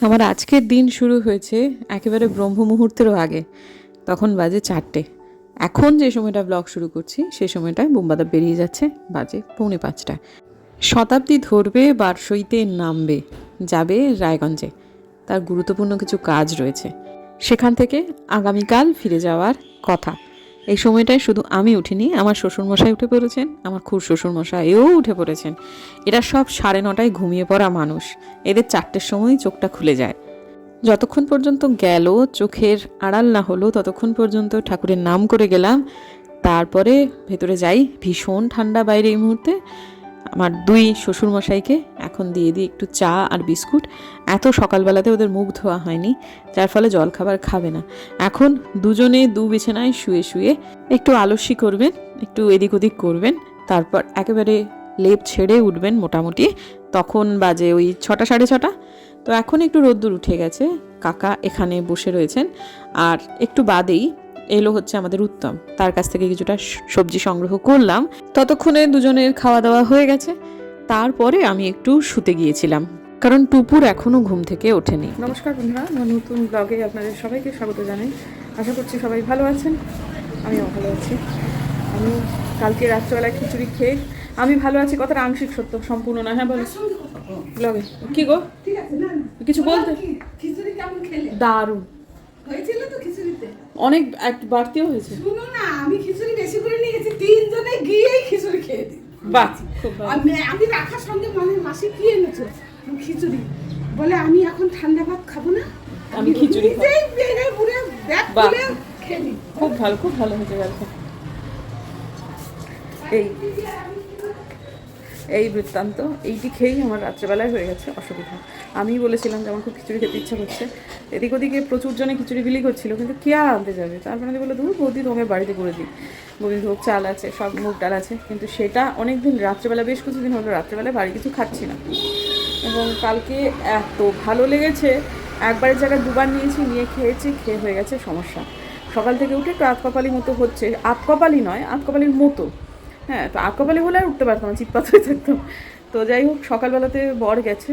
আমার আজকের দিন শুরু হয়েছে একেবারে ব্রহ্ম মুহূর্তেরও আগে। তখন বাজে চারটে। এখন যে সময়টা ব্লগ শুরু করছি, সে সময়টায় বোমবাদা বেরিয়ে যাচ্ছে, বাজে পৌনে পাঁচটা। শতাব্দী ধরবে, বারসইতে নামবে, যাবে রায়গঞ্জে। তার গুরুত্বপূর্ণ কিছু কাজ রয়েছে। সেখান থেকে আগামীকাল ফিরে যাওয়ার কথা। এই সময়টায় শুধু আমি উঠিনি, আমার শ্বশুরমশাই উঠে পড়েছেন, আমার খুব শ্বশুরমশাইও উঠে পড়েছেন। এরা সব সাড়ে নটায় ঘুমিয়ে পড়া মানুষ। এদের চারটের সময় চোখটা খুলে যায়। যতক্ষণ পর্যন্ত গেল, চোখের আড়াল না হলো, ততক্ষণ পর্যন্ত ঠাকুরের নাম করে গেলাম। তারপরে ভেতরে যাই, ভীষণ ঠান্ডা বাইরে এই মুহূর্তে। আমার দুই শ্বশুরমশাইকে এখন দিয়ে দিই একটু চা আর বিস্কুট। এত সকালবেলাতে ওদের মুখ ধোয়া হয়নি, যার ফলে জলখাবার খাবে না। এখন দুজনে দু বিছানায় শুয়ে শুয়ে একটু আলস্যি করবেন, একটু এদিক ওদিক করবেন, তারপর একেবারে লেপ ছেড়ে উঠবেন মোটামুটি। তখন বাজে ওই ছটা, সাড়ে ছটা। তো এখন একটু রোদ্দুর উঠে গেছে, কাকা এখানে বসে রয়েছেন। আর একটু বাদেই এলো হচ্ছে আমাদের উত্তম। তার কাছ থেকে কিছুটা সবজি সংগ্রহ করলাম। ততক্ষণে দুজনের খাওয়া দাওয়া হয়ে গেছে। তারপরে আমি একটু শুতে গিয়েছিলাম। কারণ টুপুর এখনও ঘুম থেকে ওঠেনি। নমস্কার বন্ধুরা আমার নতুন ব্লগে আপনাদের সবাইকে স্বাগত জানাই। আশা করছি সবাই ভালো আছেন। আমিও ভালো আছি। আমি কালকে রাত্রেবেলায় খিচুড়ি খেয়ে আমি ভালো আছি। কথাটা আংশিক সত্য সম্পূর্ণ না। হ্যাঁ বলো। ব্লগে। কি গো? ঠিক আছে না না। কিছু বলতে? খিচুড়ি কেমন খেলে? দারুণ। হয়েছিল তো খিচুড়িতে? অনেক বাড়তিও হয়েছে। শুনো না আমি খিচুড়ি বেশি করে নিয়ে গেছি তিনজনে গিয়েই খিচুড়ি খেয়ে দিই বাহ আমি আমি রাখার সঙ্গে মানে মাসি কি এনেছো? খিচুড়ি। বলে আমি এখন ঠান্ডা ভাত খাব না আমি খিচুড়ি। নিজেই বেড়ে পুরে ব্যাগ খুলে খেয়ে নিই খুব ভালো খুব ভালো হয়েছে গল্প এই এই বৃত্তান্ত, এইটি খেয়েই আমার রাত্রেবেলায় হয়ে গেছে অসুবিধা। আমি বলেছিলাম যে আমার খুব খিচুড়ি খেতে ইচ্ছা করছে। এদিক ওদিকে প্রচুর জনে খিচুড়ি বিলি করছিল, কিন্তু কে আর আনতে যাবে? তারপরে আমি বলে দূর বৌদি তোমাকে বাড়িতে করে দিই। গোবিন্দভোগ চাল আছে, সব মুগ ডাল আছে। কিন্তু সেটা অনেক দিন রাত্রেবেলা বেশ কিছুদিন হলো, রাত্রেবেলায় বাড়ি কিছু খাচ্ছি না। এবং কালকে এত ভালো লেগেছে, একবারের জায়গায় দুবার নিয়েছি, নিয়ে খেয়েছি, খেয়ে হয়ে গেছে সমস্যা। সকাল থেকে উঠে একটু আতকপালি মতো হচ্ছে। আতকপালি নয় আতকপালির মতো। হ্যাঁ তো আতকপালি হলে আর উঠতে পারতাম চিৎপাত হয়ে থাকতাম। তো যাই হোক, সকালবেলাতে বর গেছে।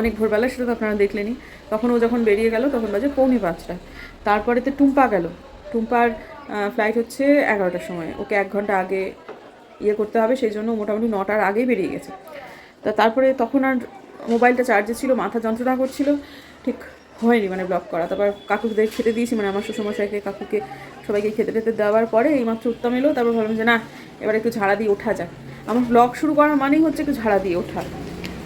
অনেক ভোরবেলা, সেটা তো আপনারা দেখলেনই। তখন ও যখন বেরিয়ে গেল, তখন বাজে পৌনে পাঁচটা। তারপরে তো টুম্পা গেল। টুম্পার ফ্লাইট হচ্ছে এগারোটার সময়। ওকে এক ঘণ্টা আগে ইয়ে করতে হবে, সেই জন্য মোটামুটি নটার আগেই বেরিয়ে গেছে। তা তারপরে তখন আর মোবাইলটা চার্জে ছিল, মাথা যন্ত্রণা করছিল। ঠিক হয়নি মানে ব্লক করা। তারপর কাকুদের খেতে দিয়েছি মানে আমার শ্বশুরমশাইকে, কাকুকে সবাইকে খেতে টেতে দেওয়ার পরে এইমাত্র উত্তম এলো, তারপর ভাবলাম যে না, এবার একটু ঝাড়া দিয়ে ওঠা যাক। আমার ব্লগ শুরু করা মানেই হচ্ছে একটু ঝাড়া দিয়ে ওঠা।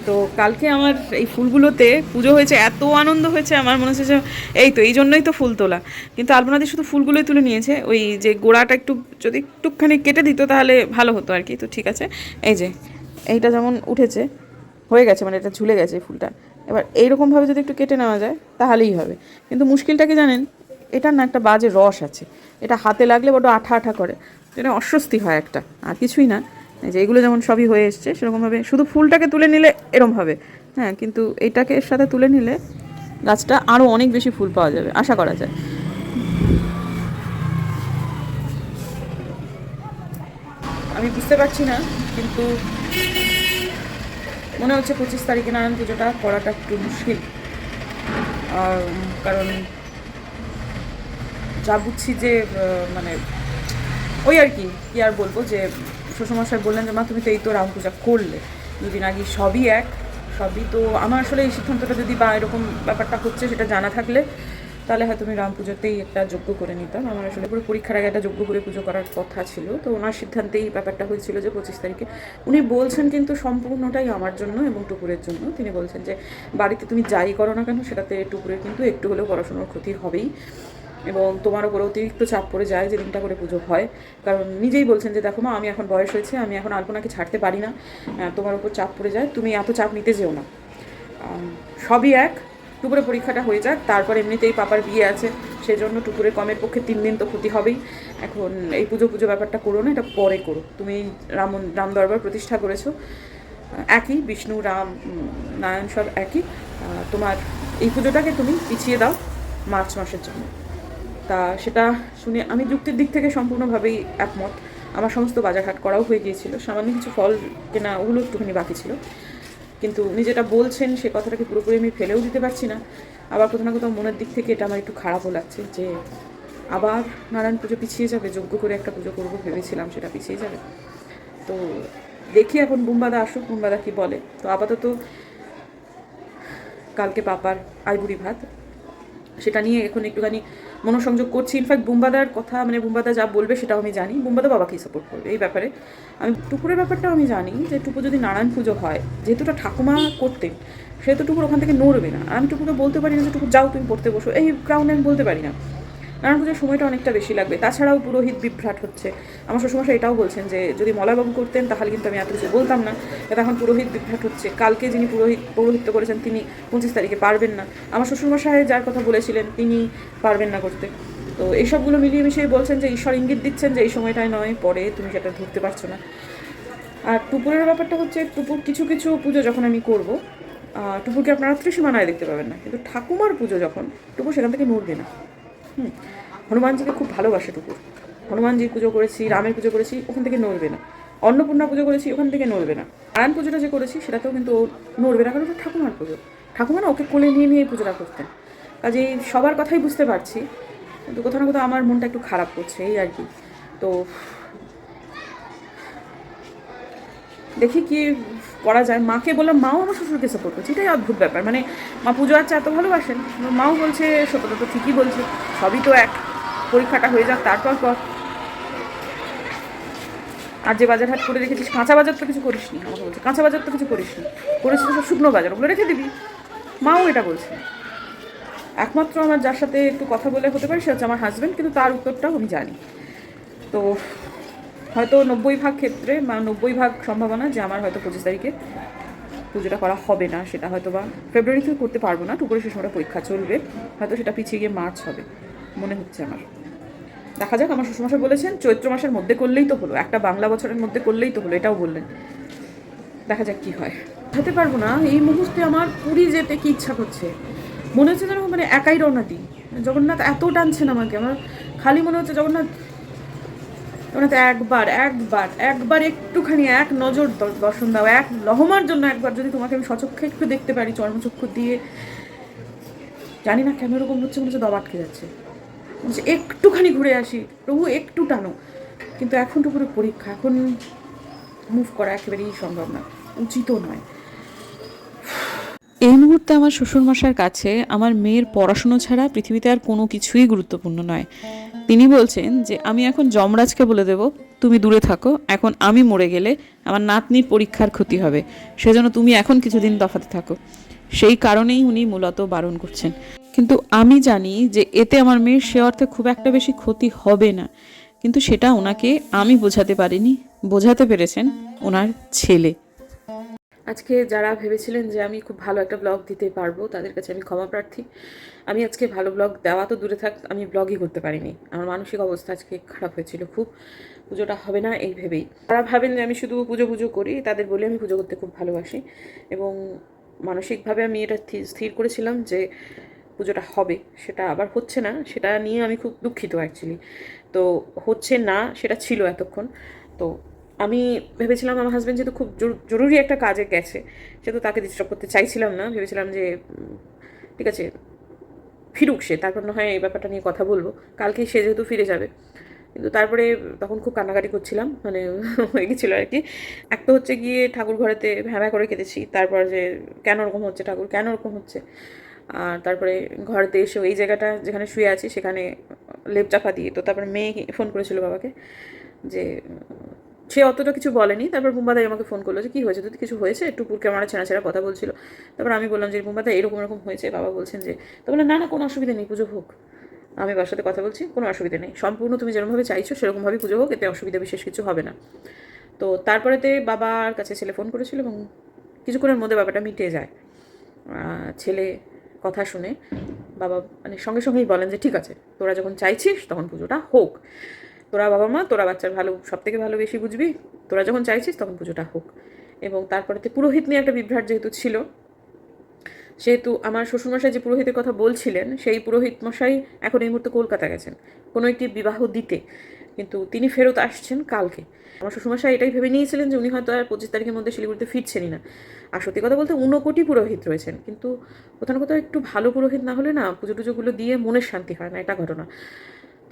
তো কালকে আমার এই ফুলগুলোতে পুজো হয়েছে, এত আনন্দ হয়েছে, আমার মনে হচ্ছে যে এই তো, এই জন্যই তো ফুল তোলা। কিন্তু আলপনাদি শুধু ফুলগুলোই তুলে নিয়েছে, ওই যে গোড়াটা একটু, যদি একটুখানি কেটে দিত তাহলে ভালো হতো আর কি। তো ঠিক আছে, এই যে, এইটা যেমন উঠেছে, হয়ে গেছে মানে এটা ঝুলে গেছে ফুলটা। এবার এইরকমভাবে যদি একটু কেটে নেওয়া যায়, তাহলেই হবে। কিন্তু মুশকিলটা কি জানেন, এটার না একটা বাজে রস আছে। হাতে লাগলে বড্ড আঠা আঠা করে। এটা অস্বস্তি হয় একটা, আর কিছুই না। যে এগুলো যেমন সবই হয়ে এসছে, সেরকমভাবে শুধু ফুলটাকে তুলে নিলে এরম হবে হ্যাঁ কিন্তু এটাকে এর সাথে তুলে নিলে গাছটা আরও অনেক বেশি ফুল পাওয়া যাবে, আশা করা যায়। আমি বুঝতে পারছি না, কিন্তু মনে হচ্ছে পঁচিশ তারিখে নারায়ণ পুজোটা করাটা একটু মুশকিল। কারণ যা বুঝছি যে মানে ওই আর কি কি আর বলব যে, শ্বশুরমশাই বললেন যে, মা, তুমি তো এই তো রাম পূজা করলে। দুদিন আগে সবই এক, সবই তো আমার আসলে এই সিদ্ধান্তটা যদি বা এরকম ব্যাপারটা হচ্ছে সেটা জানা থাকলে, তাহলে হয়তো আমি রাম পুজোতেই একটা যজ্ঞ করে নিতাম। আমার আসলে পুরো পরীক্ষার আগে একটা যোগ্য করে পুজো করার কথা ছিল। তো ওনার সিদ্ধান্তেই ব্যাপারটা হয়েছিল যে, পঁচিশ তারিখে। উনি বলছেন কিন্তু সম্পূর্ণটাই আমার জন্য এবং টুকুরের জন্য। তিনি বলছেন যে, বাড়িতে তুমি যাই করো না কেন, সেটাতে টুকুরের কিন্তু একটু হলেও পড়াশোনার ক্ষতি হবেই। এবং তোমার উপর অতিরিক্ত চাপ পড়ে যায় যে দিনটা করে পুজো হয়। কারণ নিজেই বলছেন যে, দেখো মা, আমি এখন বয়স হয়েছে, আমি এখন আলপনাকে ছাড়তে পারি না। তোমার উপর চাপ পড়ে যায়, তুমি এত চাপ নিতে যেও না। সবই এক টুকুরে পরীক্ষাটা হয়ে যাক, তারপর এমনিতেই পাপার বিয়ে আছে, সেজন্য টুকুরে কমের পক্ষে তিন দিন তো ক্ষতি হবেই। এখন এই পুজো পুজো ব্যাপারটা করো না, এটা পরে করো। তুমি রাম রাম দরবার প্রতিষ্ঠা করেছ একই, বিষ্ণু, রাম নারায়ণ সব একই। তোমার এই পুজোটাকে তুমি পিছিয়ে দাও মার্চ মাসের জন্য। তা সেটা শুনে আমি যুক্তির দিক থেকে সম্পূর্ণভাবেই একমত। আমার সমস্ত বাজারহাট করাও হয়ে গিয়েছিল। সামান্য কিছু ফল কেনা ওগুলো একটুখানি বাকি ছিল। কিন্তু উনি যেটা বলছেন সে কথাটাকে পুরোপুরি আমি ফেলেও দিতে পারছি না। আবার কোথাও না কোথাও মনের দিক থেকে এটা আমার একটু খারাপও লাগছে যে আবার নারায়ণ পুজো পিছিয়ে যাবে, যোগ্য করে একটা পুজো করব ভেবেছিলাম সেটা পিছিয়ে যাবে। তো দেখি এখন বুম্বাদা আসুক, বুম্বাদা কি বলে। তো আপাতত কালকে পাপার আইবুড়ি ভাত। সেটা নিয়ে এখন একটুখানি মনোসংযোগ করছি। ইনফ্যাক্ট বুম্বাদার কথা মানে বুম্বাদা যা বলবে সেটাও আমি জানি। বুম্বাদা বাবাকেই সাপোর্ট করবে এই ব্যাপারে। আমি টুকুরের ব্যাপারটাও আমি জানি যে টুকু যদি নারায়ণ পুজো হয়, যেহেতু ওটা ঠাকুমা করতেন, সেহেতু টুকুর ওখান থেকে নড়বে না। আমি টুকুকে বলতে পারি না যে টুকু যাও তুমি পড়তে বসো। এই ক্রাউন আমি বলতে পারি না। নারায়ণ পুজোর সময়টা অনেকটা বেশি লাগবে। তাছাড়াও পুরোহিত বিভ্রাট হচ্ছে। আমার শ্বশুরমশাই এটাও বলছেন যে, যদি মলয়বাবু করতেন, তাহলে কিন্তু আমি এত কিছু বলতাম না। এখন পুরোহিত বিভ্রাট হচ্ছে। কালকে যিনি পুরোহিত, পৌরোহিত্য করেছেন, তিনি পঁচিশ তারিখে পারবেন না। আমার শ্বশুরমশাই যার কথা বলেছিলেন, তিনি পারবেন না করতে। তো এইসবগুলো মিলিয়ে মিশিয়ে বলছেন যে, ঈশ্বর ইঙ্গিত দিচ্ছেন যে, এই সময়টায় নয়, পরে তুমি সেটা ধরতে পারছ না। আর টুপুরের ব্যাপারটা হচ্ছে, টুপুর কিছু কিছু পুজো যখন আমি করব টুপুরকে আপনারা ত্রিসীমানায় দেখতে পাবেন না। কিন্তু ঠাকুমার পুজো যখন, টুপুর সেখান থেকে নড়বে না। হুম, হনুমানজিকে খুব ভালোবাসে টুকুর হনুমানজির পুজো করেছি, রামের পুজো করেছি, ওখান থেকে নড়বে না। অন্নপূর্ণা পুজো করেছি, ওখান থেকে নড়বে না। নারায়ণ পুজোটা যে করেছি, সেটাতেও কিন্তু নড়বে না, কারণ ওটা ঠাকুমার পুজো। ঠাকুমা না ওকে কোলে নিয়ে নিয়ে পুজোটা করতেন। কাজেই সবার কথাই বুঝতে পারছি, কিন্তু কোথাও না কোথাও আমার মনটা একটু খারাপ করছে, এই আর কি। তো, দেখি কি করা যায়। মাকে বললাম, মাও আমার শ্বশুরকে সাপোর্ট করছে। এটাই অদ্ভুত ব্যাপার। মানে মা পুজো আচ্ছা এত ভালোবাসেন, মাও বলছে সত্যতা তো ঠিকই বলছে। সবই তো এক। পরীক্ষাটা হয়ে যাক, তারপর পর আর যে বাজার হাট করে রেখেছিস, কাঁচা বাজার তো কিছু করিস নি আমাকে বলছে। কাঁচা বাজার তো কিছু করিস নি করেছিস সব শুকনো বাজার, ওগুলো রেখে দিবি। মাও এটা বলছে। একমাত্র আমার যার সাথে একটু কথা বলে হতে পারে, সে হচ্ছে আমার হাজব্যান্ড কিন্তু তার উত্তরটাও আমি জানি। তো হয়তো নব্বই ভাগ ক্ষেত্রে বা নব্বই ভাগ সম্ভাবনা যে আমার হয়তো পঁচিশ তারিখে পুজোটা করা হবে না, সেটা হয়তো বা ফেব্রুয়ারিতে করতে পারব না, টুকুরে সে সময়টা পরীক্ষা চলবে, হয়তো সেটা পিছিয়ে গিয়ে মার্চ হবে, মনে হচ্ছে আমার। দেখা যাক, আমার শ্বশুরমশাই বলেছেন, চৈত্র মাসের মধ্যে করলেই তো হলো, একটা বাংলা বছরের মধ্যে করলেই তো হলো, এটাও বললেন। দেখা যাক কি হয়। হতে পারব না, এই মুহূর্তে আমার পুরী যেতে কি ইচ্ছা করছে? মনে হচ্ছে যেন মানে একাই রওনা দিই। জগন্নাথ এত টানছেন আমাকে, আমার খালি মনে হচ্ছে জগন্নাথ জগন্নাথ একবার একবার একবার একটুখানি এক নজর দর্শন দাও, এক লহমার জন্য একবার যদি তোমাকে আমি সচক্ষে একটু দেখতে পারি, চর্মচক্ষু দিয়ে। জানি না কেন এরকম হচ্ছে মনে হচ্ছে দব আটকে যাচ্ছে। একটুখানি ঘুরে আসি, প্রভু একটু টানো। কিন্তু এখন তো পুরো পরীক্ষা, এখন মুভ করা একেবারেই সম্ভব না উচিতও নয়। এই মুহূর্তে আমার শ্বশুরমশাইয়ের কাছে আমার মেয়ের পড়াশুনো ছাড়া পৃথিবীতে আর কোনো কিছুই গুরুত্বপূর্ণ নয়। তিনি বলছেন যে, আমি এখন যমরাজকে বলে দেব, তুমি দূরে থাকো, এখন আমি মরে গেলে আমার নাতনির পরীক্ষার ক্ষতি হবে, সেজন্য তুমি এখন কিছুদিন তফাতে থাকো। সেই কারণেই উনি মূলত বারণ করছেন। কিন্তু আমি জানি যে, এতে আমার মেয়ের সে অর্থে খুব একটা বেশি ক্ষতি হবে না, কিন্তু সেটা ওনাকে আমি বোঝাতে পারিনি, বোঝাতে পেরেছেন ওনার ছেলে। আজকে যারা ভেবেছিলেন যে আমি খুব ভালো একটা ব্লগ দিতে পারব, তাদের কাছে আমি ক্ষমা প্রার্থী। আমি আজকে ভালো ব্লগ দেওয়া তো দূরে থাক, আমি ব্লগই করতে পারিনি। আমার মানসিক অবস্থা আজকে খারাপ হয়েছিল খুব। পুজোটা হবে না এই ভেবেই। তারা ভাবেন যে আমি শুধু পুজো পুজো করি, তাদের বলে আমি পুজো করতে খুব ভালোবাসি এবং মানসিকভাবে আমি এটা স্থি- স্থির করেছিলাম যে পুজোটা হবে, সেটা আবার হচ্ছে না, সেটা নিয়ে আমি খুব দুঃখিত অ্যাকচুয়ালি তো হচ্ছে না, সেটা ছিল এতক্ষণ। তো আমি ভেবেছিলাম আমার হাজব্যান্ড যেহেতু খুব জরুরি একটা কাজে গেছে, সেহেতু তাকে ডিস্টার্ব করতে চাইছিলাম না। ভেবেছিলাম যে ঠিক আছে, ফিরুক সে, তারপর না হয় এই ব্যাপারটা নিয়ে কথা বলব। কালকেই সে যেহেতু ফিরে যাবে। কিন্তু তারপরে তখন খুব কান্নাকাটি করছিলাম মানে হয়ে গেছিল আর কি এক তো হচ্ছে গিয়ে ঠাকুর ঘরেতে ভ্যাঁ করে কেঁদেছি, তারপর যে, কেন ওরকম হচ্ছে ঠাকুর, কেন ওরকম হচ্ছে? আর তারপরে ঘরেতে এসে এই জায়গাটা যেখানে শুয়ে আছি, সেখানে লেপ চাপা দিয়ে, তো তারপরে মেয়ে ফোন করেছিল বাবাকে যে সে অতটা কিছু বলেনি। তারপর বুম্বাদাই আমাকে ফোন করল যে, কী হয়েছে? যদি কিছু হয়েছে? টুকুর ক্যামেরা ছেঁড়া ছেঁড়া কথা বলছিল। তারপর আমি বললাম যে বুম্বাদা এরকম এরকম হয়েছে। বাবা বলছেন যে, তো বলে না না, কোনো অসুবিধা নেই, পুজো হোক। আমি বাবার সাথে কথা বলছি, কোনো অসুবিধা নেই। সম্পূর্ণ তুমি যেরকমভাবে চাইছো, সেরকমভাবেই পুজো হোক, এতে অসুবিধা বিশেষ কিছু হবে না। তো তারপরেতে বাবার কাছে ছেলে ফোন করেছিল এবং কিছুক্ষণের মধ্যে ব্যাপারটা মিটে যায়। ছেলে কথা শুনে বাবা মানে সঙ্গে সঙ্গেই বলেন যে, ঠিক আছে, তোরা যখন চাইছিস, তখন পুজোটা হোক। তোরা বাবা মা, তোরা বাচ্চার ভালো সব থেকে ভালো বেশি বুঝবি? তোরা যখন চাইছিস তখন পুজোটা হোক। এবং তারপরেতে পুরোহিত নিয়ে একটা বিভ্রাট যেহেতু ছিল, সেহেতু আমার শ্বশুরমশাই যে পুরোহিতের কথা বলছিলেন, সেই পুরোহিত মশাই এখন এই মুহূর্তে কলকাতা গেছেন। কোনো একটি বিবাহ দিতে। কিন্তু তিনি ফেরত আসছেন কালকে। আমার শ্বশুরমশাই এটাই ভেবে নিয়েছিলেন যে উনি হয়তো আর পঁচিশ তারিখের মধ্যে শিলিগুড়িতে ফিরছেনই না। আর সত্যি কথা বলতে ঊনকোটি পুরোহিত রয়েছেন। কিন্তু কোথাও কোথাও একটু ভালো পুরোহিত না হলে না পুজো টুজোগুলো দিয়ে মনের শান্তি হয় না, এটা ঘটনা।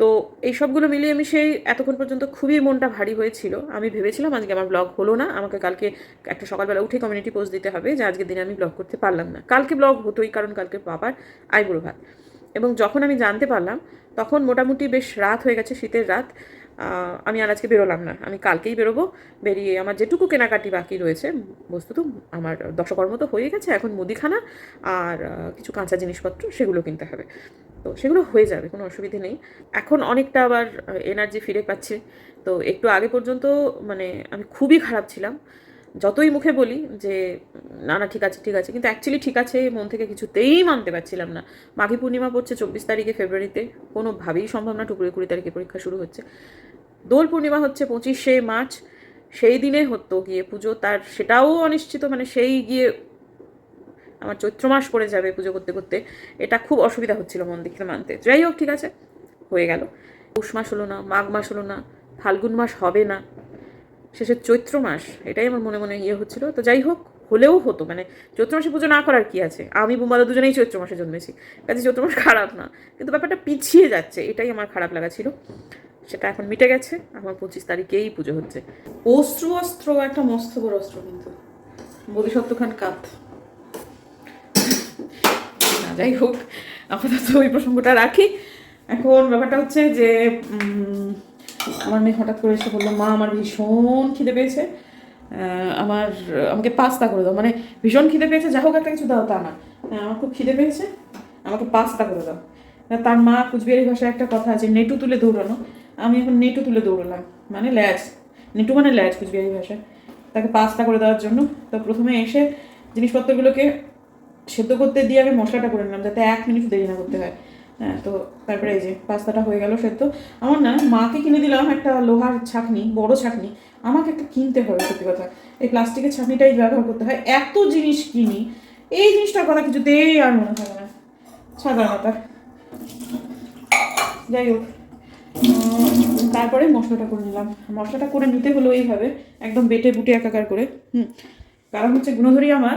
তো এই সবগুলো মিলিয়ে আমি সেই এতক্ষণ পর্যন্ত খুবই মনটা ভারী হয়েছিল। আমি ভেবেছিলাম আজকে আমার ব্লগ হলো না, আমাকে কালকে একটা সকালবেলা উঠে কমিউনিটি পোস্ট দিতে হবে যে আজকের দিনে আমি ব্লগ করতে পারলাম না। কালকে ব্লগ হতোই, কারণ কালকে বাবার আইবুড়ো ভাত এবং যখন আমি জানতে পারলাম, তখন মোটামুটি বেশ রাত হয়ে গেছে, শীতের রাত। আমি আর আজকে বেরোলাম না। আমি কালকেই বেরোবো, বেরিয়ে আমার যেটুকু কেনাকাটি বাকি রয়েছে, বস্তুত আমার দশকর্ম তো হয়ে গেছে, এখন মুদিখানা আর কিছু কাঁচা জিনিসপত্র সেগুলো কিনতে হবে। তো সেগুলো হয়ে যাবে, কোনো অসুবিধে নেই। এখন অনেকটা আবার এনার্জি ফিরে পাচ্ছি। তো একটু আগে পর্যন্ত মানে আমি খুবই খারাপ ছিলাম। যতই মুখে বলি যে, না না, ঠিক আছে ঠিক আছে। কিন্তু অ্যাকচুয়ালি ঠিক আছে, মন থেকে কিছুতেই মানতে পারছিলাম না। মাঘী পূর্ণিমা পড়ছে চব্বিশ তারিখে ফেব্রুয়ারিতে। কোনোভাবেই সম্ভব না টুকুরে কুড়ি তারিখে পরীক্ষা শুরু হচ্ছে। দোল পূর্ণিমা হচ্ছে পঁচিশে মার্চ। সেই দিনে হতো গিয়ে পুজো। তার সেটাও অনিশ্চিত মানে সেই গিয়ে আমার চৈত্র মাস পড়ে যাবে পুজো করতে করতে, এটা খুব অসুবিধা হচ্ছিল মন দেখতে মানতে। যাই হোক, ঠিক আছে, হয়ে গেল। পৌষ মাস হলো না, মাঘ মাস হলো না, ফাল্গুন মাস হবে না শেষে চৈত্র মাস, এটাই আমার মনে মনে ইয়ে হচ্ছিল। তো যাই হোক, হলেও হতো মানে চৈত্র মাসে পুজো না করার কি আছে? আমি বোমাদা দুজনেই চৈত্র মাসে জন্মেছি, কাজে চৈত্র মাস খারাপ না, কিন্তু ব্যাপারটা পিছিয়ে যাচ্ছে, এটাই আমার খারাপ লাগা ছিল। সেটা এখন মিটে গেছে, আমার পঁচিশ তারিখেই পুজো হচ্ছে। অস্ত্র অস্ত্র, একটা মস্ত বড় অস্ত্র কিন্তু। বোধিসত্ত্ব খান কাত। না যাই হোক আপাতত ওই প্রসঙ্গটা রাখি। এখন ব্যাপারটা হচ্ছে যে আমার মেয়ে হঠাৎ করে এসে বলল মা আমার ভীষণ খিদে পেয়েছে। আমার আমাকে পাস্তা করে দাও। মানে ভীষণ খিদে পেয়েছে যা হোক একটা কিছু দাও তা না। হ্যাঁ, আমার খুব খিদে পেয়েছে আমাকে পাস্তা করে দাও। তার মা কুচবিহারি ভাষায় একটা কথা আছে নেটু তুলে দৌড়ানো। আমি এখন নেটু তুলে দৌড়ালাম মানে ল্যাচ নেটু মানে ল্যাচ কুচবিহারি ভাষায়। তাকে পাস্তা করে দেওয়ার জন্য। তো প্রথমে এসে জিনিসপত্রগুলোকে সেদ্ধ করতে দিয়ে আমি মশলাটা করে নিলাম, যাতে এক মিনিট দেরি না করতে হয়। হ্যাঁ তো তারপরে এই যে পাস্তাটা হয়ে গেল সেদ্ধ। আমার না, মাকে কিনে দিলাম একটা লোহার ছাকনি, বড় ছাকনি। আমাকে একটা কিনতে হবে, সত্যি কথা। এই প্লাস্টিকের ছাকনিটাই ব্যবহার করতে হয়। এত জিনিস কিনি, এই জিনিসটার কথা কিছুতেই আর মনে থাকে না। সাদা মাথা যাই হোক তারপরে মশলাটা করে নিলাম। মশলাটা করে নিতে হলো এইভাবে, একদম বেটে বুটে একাকার করে। হুম, কারণ হচ্ছে গুণধরি আমার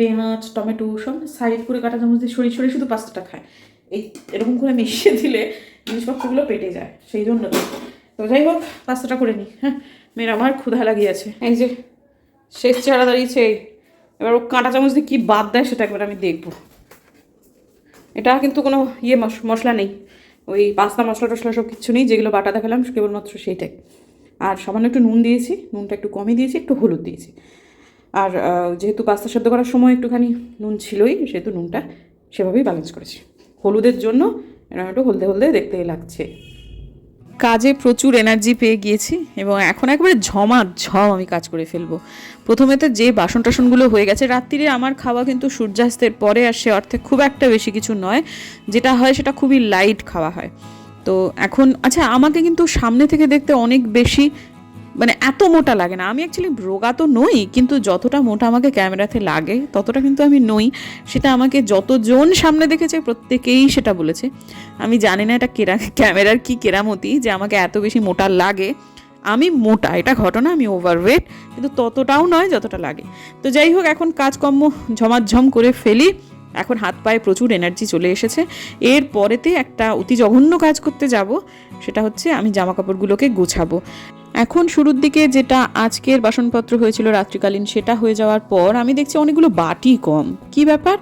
পেঁয়াজ, টমেটো, সব সাইড করে কাটা চামচ দিয়ে সরিয়ে সরিয়ে শুধু পাস্তাটা খায়। এই এরকম করে মিশিয়ে দিলে জিনিসপত্রগুলো পেটে যায়, সেই জন্য তো। যাই হোক, পাস্তাটা করে নিই হ্যাঁ মেয়ের আমার ক্ষুধা লাগিয়েছে। এই যে, শেষ চেহারা দাঁড়িয়েছে। এবার ও কাঁটা চামচ দিয়ে কী বাদ দেয় সেটা একবার আমি দেখব। এটা কিন্তু কোনো ইয়ে মশ- মশলা নেই। ওই পাস্তা, মশলা টশলা সব কিছু নেই, যেগুলো বাটা দেখালাম, কেবলমাত্র সেইটাই। আর সামান্য একটু নুন দিয়েছি, নুনটা একটু কমই দিয়েছি, একটু হলুদ দিয়েছি। আর যেহেতু পাস্তা সেদ্ধ করার সময় একটুখানি নুন ছিলই, সেহেতু নুনটা সেভাবেই ব্যালেন্স করেছি। হলুদের জন্য এরকম একটু হলদে হলদে দেখতে লাগছে। কাজে প্রচুর এনার্জি পেয়ে গিয়েছি এবং এখন একবারে ঝমা ঝম আমি কাজ করে ফেলব। প্রথমে তো যে বাসন টাসনগুলো হয়ে গেছে, রাত্রিরে আমার খাওয়া কিন্তু সূর্যাস্তের পরে আর সে অর্থে খুব একটা বেশি কিছু নয়। যেটা হয় সেটা খুবই লাইট খাওয়া হয়। তো এখন আচ্ছা আমাকে কিন্তু সামনে থেকে দেখতে অনেক বেশি মানে এত মোটা লাগে না। আমি অ্যাকচুয়ালি রোগা তো নই, কিন্তু যতটা মোটা আমাকে ক্যামেরাতে লাগে, ততটা কিন্তু আমি নই। সেটা আমাকে যতজন সামনে দেখেছে, প্রত্যেকেই সেটা বলেছে। আমি জানি না এটা কেরা, ক্যামেরার কি কেরামতি যে আমাকে এত বেশি মোটা লাগে। আমি মোটা, এটা ঘটনা আমি ওভারওয়েট কিন্তু ততটাও নয় যতটা লাগে। তো যাই হোক, এখন কাজকর্ম ঝমাঝম করে ফেলি। এখন হাত পায়ে প্রচুর এনার্জি চলে এসেছে। এর পরেতে একটা অতি জঘন্য কাজ করতে যাব, সেটা হচ্ছে আমি জামা কাপড়গুলোকে গোছাবো। এখন শুরুর দিকে যেটা আজকের বাসনপত্র হয়েছিল রাত্রিকালীন সেটা হয়ে যাওয়ার পর আমি দেখছি অনেকগুলো বাটি কম। কি ব্যাপার?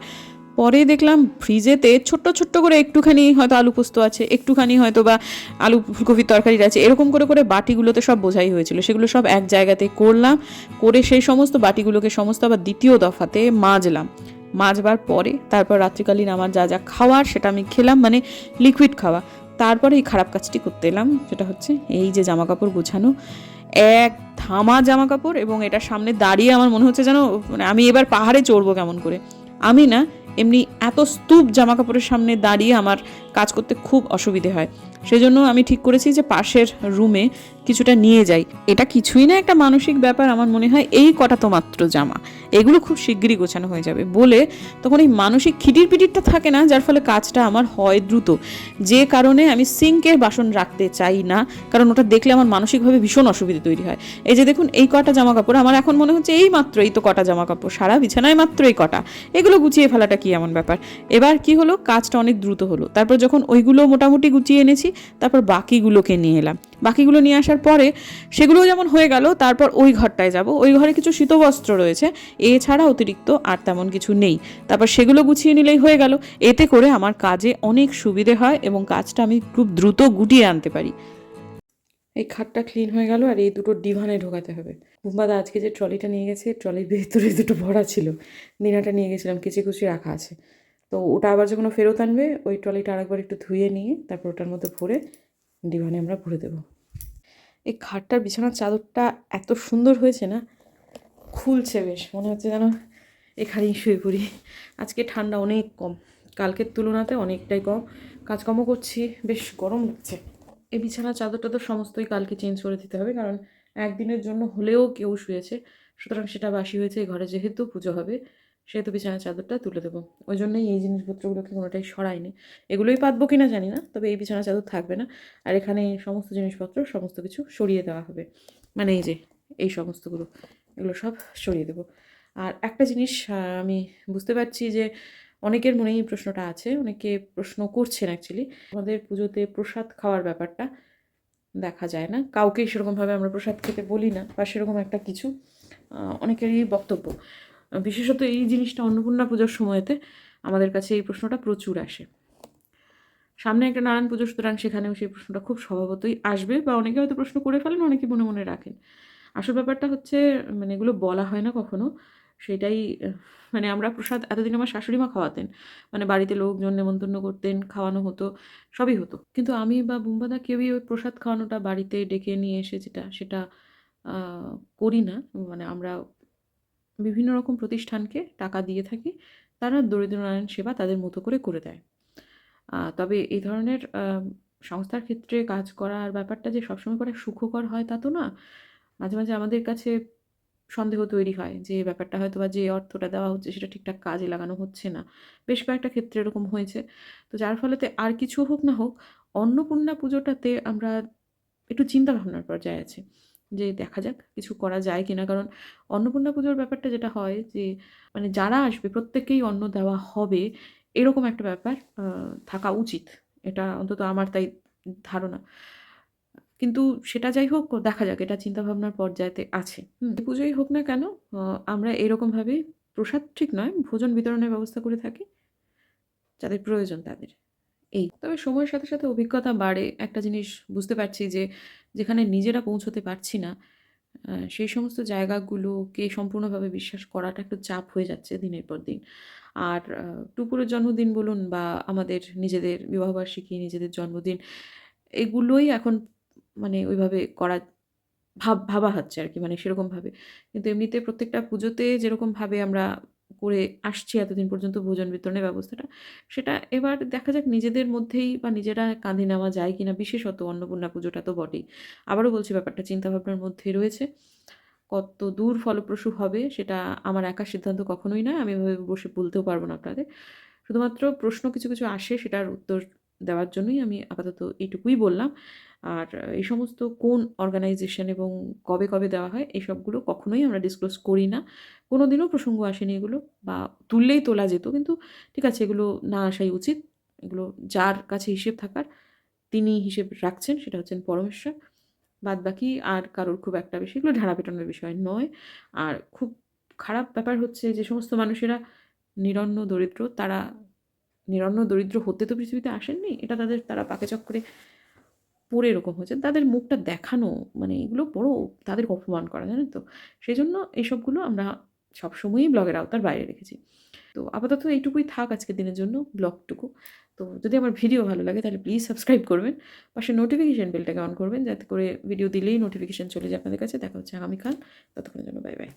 পরে দেখলাম ফ্রিজেতে ছোট্ট ছোট্ট করে একটুখানি হয়তো আলু পোস্ত আছে, একটুখানি হয়তো বা আলু ফুলকপির তরকারি আছে, এরকম করে করে বাটিগুলোতে সব বোঝাই হয়েছিল। সেগুলো সব এক জায়গাতে করলাম, করে সেই সমস্ত বাটিগুলোকে সমস্ত আবার দ্বিতীয় দফাতে মাজলাম। মাজবার পরে তারপর রাত্রিকালীন আমার যা যা খাওয়ার সেটা আমি খেলাম মানে লিকুইড খাওয়া। তারপরে এই খারাপ কাজটি করতে এলাম, সেটা হচ্ছে এই যে জামা কাপড় গোছানো। এক থামা জামা কাপড় এবং এটা সামনে দাঁড়িয়ে আমার মনে হচ্ছে যেন মানে আমি এবার পাহাড়ে চড়বো কেমন করে। আমি না, এমনি এত স্তূপ জামা কাপড়ের সামনে দাঁড়িয়ে আমার কাজ করতে খুব অসুবিধে হয়। সেজন্য আমি ঠিক করেছি যে পাশের রুমে কিছুটা নিয়ে যাই। এটা কিছুই না একটা মানসিক ব্যাপার, আমার মনে হয় এই কটা তো মাত্র জামা। এগুলো খুব শিগগিরই গোছানো হয়ে যাবে। বলে তখন এই মানসিক খিটির পিটিরটা থাকে না, যার ফলে কাজটা আমার হয় দ্রুত। যে কারণে আমি সিঙ্কের বাসন রাখতে চাই না, কারণ ওটা দেখলে আমার মানসিকভাবে ভীষণ অসুবিধা তৈরি হয়। এই যে দেখুন, এই কটা জামা কাপড় আমার এখন মনে হচ্ছে এই মাত্র, এই তো কটা জামা কাপড় সারা বিছানায় মাত্র এই কটা। এগুলো গুছিয়ে ফেলাটা কি এমন ব্যাপার? এবার কি হলো? কাজটা অনেক দ্রুত হলো। তারপর যখন ওইগুলো মোটামুটি গুছিয়ে এনেছি, তারপর বাকিগুলোকে নিয়ে এলাম। বাকিগুলো নিয়ে আসার পরে সেগুলো যেমন হয়ে গেল, তারপর ওই ঘরটায় যাব। ওই ঘরে কিছু শীতবস্ত্র রয়েছে, এছাড়া অতিরিক্ত আর তেমন কিছু নেই। তারপর সেগুলো গুছিয়ে নিলেই হয়ে গেল। এতে করে আমার কাজে অনেক সুবিধে হয় এবং কাজটা আমি খুব দ্রুত গুটিয়ে আনতে পারি। এই খাটটা ক্লিন হয়ে গেল আর এই দুটো ডিভানে ঢোকাতে হবে। বুম্বাদা আজকে যে ট্রলিটা নিয়ে গেছে, ট্রলির ভেতরে দুটো ভরা ছিল। দিনাটা নিয়ে গেছিলাম কিচি কুচি রাখা আছে। তো ওটা আবার যখন ফেরত আনবে, ওই ট্রলিটা আরেকবার একটু ধুয়ে নিয়ে তারপর ওটার মধ্যে ভরে ডিভানে আমরা ভরে দেবো। এই খাটটার বিছানার চাদরটা এত সুন্দর হয়েছে না, খুলছে বেশ, মনে হচ্ছে যেন এখানেই শুয়ে পড়ি। আজকে ঠান্ডা অনেক কম, কালকের তুলনাতে অনেকটাই কম। কাজকর্ম করছি, বেশ গরম লাগছে। এই বিছানার চাদরটা তো সমস্তই কালকে চেঞ্জ করে দিতে হবে, কারণ একদিনের জন্য হলেও কেউ শুয়েছে, সুতরাং সেটা বাসি হয়েছে ঘরে যেহেতু পুজো হবে। সেহেতু বিছানার চাদরটা তুলে দেবো। ওই জন্যই এই জিনিসপত্রগুলোকে কোনোটাই সরাইনি। এগুলোই পাতবো কি না জানি না, তবে এই বিছানার চাদর থাকবে না। আর এখানে সমস্ত জিনিসপত্র, সমস্ত কিছু সরিয়ে দেওয়া হবে। মানে এই যে, এই সমস্তগুলো, এগুলো সব সরিয়ে দেবো। আর একটা জিনিস আমি বুঝতে পারছি যে অনেকের মনেই প্রশ্নটা আছে, অনেকে প্রশ্ন করছেন অ্যাকচুয়ালি আমাদের পুজোতে প্রসাদ খাওয়ার ব্যাপারটা দেখা যায় না। কাউকেই সেরকমভাবে আমরা প্রসাদ খেতে বলি না, বা সেরকম একটা কিছু অনেকেরই বক্তব্য। বিশেষত এই জিনিসটা অন্নপূর্ণা পুজোর সময়তে আমাদের কাছে এই প্রশ্নটা প্রচুর আসে। সামনে একটা নারায়ণ পুজো, সুতরাং সেখানেও সেই প্রশ্নটা খুব স্বভাবতই আসবে বা অনেকে হয়তো প্রশ্ন করে ফেলেন, অনেকে মনে মনে রাখেন। আসল ব্যাপারটা হচ্ছে মানে এগুলো বলা হয় না কখনো, সেটাই মানে আমরা প্রসাদ এতদিন আমার শাশুড়ি মা খাওয়াতেন মানে বাড়িতে লোকজন নেমন্তন্ন করতেন, খাওয়ানো হতো, সবই হতো। কিন্তু আমি বা বুম্বাদা কেউই ওই প্রসাদ খাওয়ানোটা বাড়িতে ডেকে নিয়ে এসে যেটা, সেটা করি না। মানে আমরা বিভিন্ন রকম প্রতিষ্ঠানকে টাকা দিয়ে থাকি, তারা দরিদ্র নারায়ণ সেবা তাদের মতো করে করে দেয়। তবে এই ধরনের সংস্থার ক্ষেত্রে কাজ করার ব্যাপারটা যে সবসময় করে সুখকর হয় তা তো না। মাঝে মাঝে আমাদের কাছে সন্দেহ তৈরি হয় যে ব্যাপারটা হয়তো বা যে অর্থটা দেওয়া হচ্ছে সেটা ঠিকঠাক কাজে লাগানো হচ্ছে না। বেশ কয়েকটা ক্ষেত্রে এরকম হয়েছে। তো যার ফলেতে আর কিছু হোক না হোক, অন্নপূর্ণা পুজোটাতে আমরা একটু চিন্তা ভাবনার পর্যায়ে আছি। যে দেখা যাক কিছু করা যায় কিনা। কারণ অন্নপূর্ণা পুজোর ব্যাপারটা যেটা হয় যে মানে যারা আসবে প্রত্যেককেই অন্ন দেওয়া হবে, এরকম একটা ব্যাপার থাকা উচিত। এটা অন্তত আমার তাই ধারণা। কিন্তু সেটা যাই হোক, দেখা যাক, এটা চিন্তাভাবনার পর্যায়েতে আছে। পুজোই হোক না কেন আমরা এরকমভাবে প্রসাদ ঠিক নয়, ভোজন বিতরণের ব্যবস্থা করে থাকি, যাদের প্রয়োজন তাদের। এই। তবে সময়ের সাথে সাথে অভিজ্ঞতা বাড়ে। একটা জিনিস বুঝতে পারছি যে যেখানে নিজেরা পৌঁছতে পারছি না সেই সমস্ত জায়গাগুলোকে সম্পূর্ণভাবে বিশ্বাস করাটা একটু চাপ হয়ে যাচ্ছে দিনের পর দিন। আর আহ, টুপুরের জন্মদিন বলুন বা আমাদের নিজেদের বিবাহবার্ষিকী নিজেদের জন্মদিন এগুলোই এখন মানে ওইভাবে করা ভাব ভাবা হচ্ছে আর কি মানে সেরকমভাবে। কিন্তু এমনিতে প্রত্যেকটা পুজোতে যেরকমভাবে আমরা করে আসছি এতদিন পর্যন্ত ভোজন বিতরণের ব্যবস্থাটা। সেটা এবার দেখা যাক নিজেদের মধ্যেই বা নিজেরা কাঁধে নেওয়া যায় কিনা, বিশেষত অন্নপূর্ণা পুজোটা তো বটেই। আবারও বলছি, ব্যাপারটা চিন্তাভাবনার মধ্যে রয়েছে। কত দূর ফলপ্রসূ হবে সেটা আমার একা সিদ্ধান্ত কখনোই নয়, আমি এভাবে বসে বলতেও পারব না আপনাদের। শুধুমাত্র প্রশ্ন কিছু কিছু আসে সেটার উত্তর দেওয়ার জন্যই আমি আপাতত এইটুকুই বললাম। আর এই সমস্ত কোন অর্গানাইজেশন এবং কবে কবে দেওয়া হয়, এই সবগুলো কখনোই আমরা ডিসক্লোজ করি না। কোনো দিনও প্রসঙ্গ আসেনি এগুলো বা তুললেই তোলা যেত, কিন্তু ঠিক আছে, এগুলো না আসাই উচিত। এগুলো যার কাছে হিসেব থাকার, তিনি হিসেব রাখছেন, সেটা হচ্ছেন পরমেশ্বর। বাদ বাকি আর কারোর খুব একটা বেশি, এগুলো ঢাড়া পেটানোর বিষয় নয়। আর খুব খারাপ ব্যাপার হচ্ছে যে সমস্ত মানুষেরা নিরন্ন দরিদ্র, তারা নিরন্ন দরিদ্র হতে তো পৃথিবীতে আসেননি, এটা তাদের, তারা পাকে চক্করে পড়ে এরকম হয়েছে। তাদের মুখটা দেখানো মানে এগুলো বড় তাদের অপমান করা, জানেন তো? সেই জন্য এইসবগুলো আমরা সবসময়ই ব্লগের আওতার বাইরে রেখেছি। তো আপাতত এইটুকুই থাক আজকের দিনের জন্য ব্লগটুকু। তো যদি আমার ভিডিও ভালো লাগে তাহলে প্লিজ সাবস্ক্রাইব করবেন। পাশে নোটিফিকেশান বেলটাকে অন করবেন, যাতে করে ভিডিও দিলেই নোটিফিকেশান চলে যায় আপনাদের কাছে। দেখা হচ্ছে আগামীকাল। ততক্ষণের জন্য বাই বাই